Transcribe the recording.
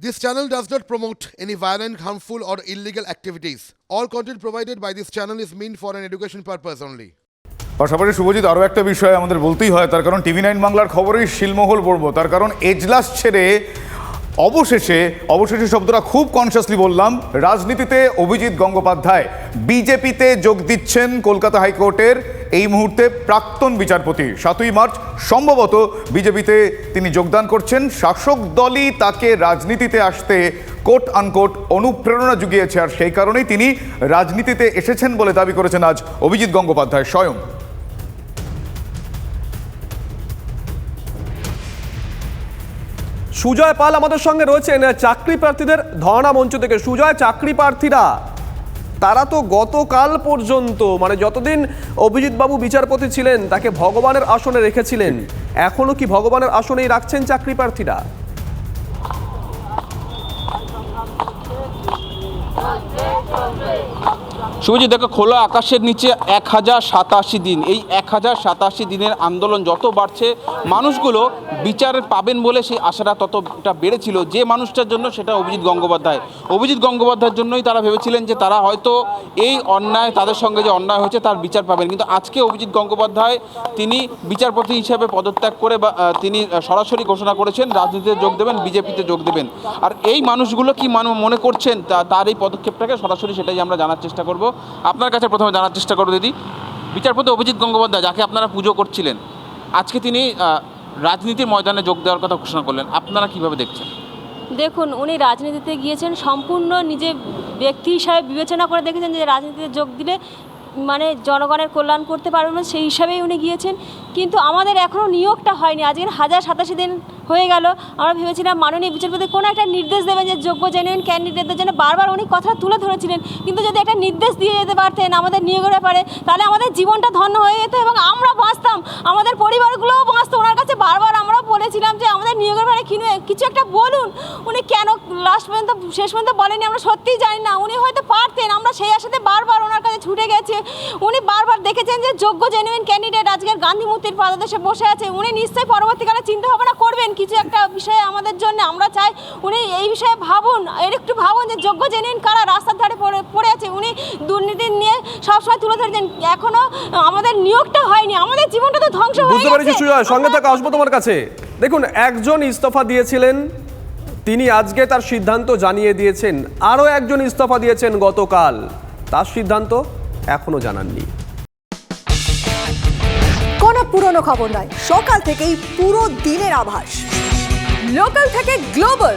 This channel does not promote any violent, harmful, or illegal activities. All content provided by this channel is meant for an education purpose only. পাশাপাশি শুভজিৎ আরও একটা বিষয় আমাদের বলতেই হয় তার কারণ টিভি নাইন বাংলার খবরেই শিলমহল পড়ব তার কারণ এজলাস ছেড়ে অবশেষে অবশেষে শব্দটা খুব কনসিয়াসলি বললাম রাজনীতিতে অভিজিৎ গঙ্গোপাধ্যায় বিজেপিতে যোগ দিচ্ছেন কলকাতা হাইকোর্টের এই মুহূর্তে প্রাক্তন বিচারপতি সাতই মার্চ সম্ভবত বিজেপিতে তিনি যোগদান করছেন। শাসক দলই তাকে রাজনীতিতে আসতে কোট আনকোট অনুপ্রেরণা জুগিয়েছে আর সেই কারণেই তিনি রাজনীতিতে এসেছেন বলে দাবি করেছেন আজ অভিজিৎ গঙ্গোপাধ্যায়। স্বয়ং। সুজয় পাল আমাদের সঙ্গে রয়েছেন। চাকরি প্রার্থীদের ধর্ণা মঞ্চ থেকে। সুজয়, চাকরি প্রার্থীরা তারা তো গতকাল পর্যন্ত মানে যতদিন অভিজিৎবাবু বিচারপতি ছিলেন, তাকে ভগবানের আসনে রেখেছিলেন। এখনও কি ভগবানের আসনেই রাখছেন চাকরি প্রার্থীরা? শুভজিৎ, দেখো খোলা আকাশের নিচে এক হাজার সাতাশি দিন। এই এক হাজার সাতাশি দিনের আন্দোলন যত বাড়ছে, মানুষগুলো বিচার পাবেন বলে সেই আশাটা ততটা বেড়েছিল। যে মানুষটার জন্য সেটা অভিজিৎ গঙ্গোপাধ্যায়। অভিজিৎ গঙ্গোপাধ্যায়ের জন্যই তারা ভেবেছিলেন যে তারা হয়তো এই অন্যায়, তাদের সঙ্গে যে অন্যায় হয়েছে তার বিচার পাবেন। কিন্তু আজকে অভিজিৎ গঙ্গোপাধ্যায় তিনি বিচারপতি হিসেবে পদত্যাগ করে বা তিনি সরাসরি ঘোষণা করেছেন, রাজনীতিতে যোগ দেবেন, বিজেপিতে যোগ দেবেন। আর এই মানুষগুলো কি মানু- করছেন? তার এই পদক্ষেপটাকে সরাসরি সেটাই আমরা জানার চেষ্টা করব। আপনার কাছে প্রথমে জানার চেষ্টা করব দিদি। বিচারপতি অভিজিৎ গঙ্গোপাধ্যায়, যাকে আপনারা পুজো করছিলেন, আজকে তিনি রাজনীতির ময়দানে যোগ দেওয়ার কথা ঘোষণা করলেন। আপনারা কীভাবে দেখছেন? দেখুন, উনি রাজনীতিতে গিয়েছেন, সম্পূর্ণ নিজে ব্যক্তি হিসাবে বিবেচনা করে দেখেছেন যে রাজনীতিতে যোগ দিলে মানে জনগণের কল্যাণ করতে পারবেন না, সেই হিসাবেই উনি গিয়েছেন। কিন্তু আমাদের এখনও নিয়োগটা হয়নি। আজকের হাজার সাতাশি দিন হয়ে গেল। আমরা ভেবেছিলাম মাননীয় বিচারপতি কোনো একটা নির্দেশ দেবেন যে যোগ্য জেনুইন ক্যান্ডিডেটদের জন্য বারবার উনি কথা তুলে ধরেছিলেন। কিন্তু যদি একটা নির্দেশ দিয়ে যেতে পারতেন আমাদের নিয়োগের ব্যাপারে, তাহলে আমাদের জীবনটা ধন্য হয়ে যেত এবং আমরা বাঁচতাম। আমাদের পরিবারগুলোও বাঁচতো। ওনার কাছে বারবার আমরা বলেছিলাম যে আমাদের নিয়োগের ব্যাপারে কিনে কিছু একটা বলুন। উনি কেন লাস্ট পর্যন্ত শেষ পর্যন্ত বলেনি আমরা সত্যিই জানি না। উনি হয়তো পারতেন। আমরা সেই আশাতে বারবার ওনার কাছে ছুটে গেছি। উনি বারবার দেখেছেন যে যোগ্য জেনুইন ক্যান্ডিডেট আজকের গান্ধী মূর্তির পাদদেশে বসে আছে। উনি নিশ্চয়ই পরবর্তীকালে চিন্তা ভাবনা করবেন। কিছু একটা বিষয়ে আমাদের জন্য আমরা চাই। উনি এই বিষয়ে ভাবুন। এর একটু ভাবুন যে যোগ্য জেনুইন কারা রাস্তার ধারে পড়ে পড়ে আছে। উনি দুর্নীতি নিয়ে সবসময় তুলে ধরেছেন। এখনও আমাদের নিয়োগটা হয়নি। আমাদের জীবনটা তো ধ্বংস হয়ে বুঝতে পেরেছি গেছে। সুজয় সঙ্গে থাকা আসব তোমার কাছে। দেখুন একজন ইস্তফা দিয়েছিলেন তিনি আজকে তার সিদ্ধান্ত জানিয়ে দিয়েছেন। আরও একজন ইস্তফা দিয়েছেন গতকাল। তার সিদ্ধান্ত? এখনও জানাননি। কোনো পুরনো খবর নয় সকাল থেকেই পুরো দিনের আভাস। লোকাল থেকে গ্লোবাল।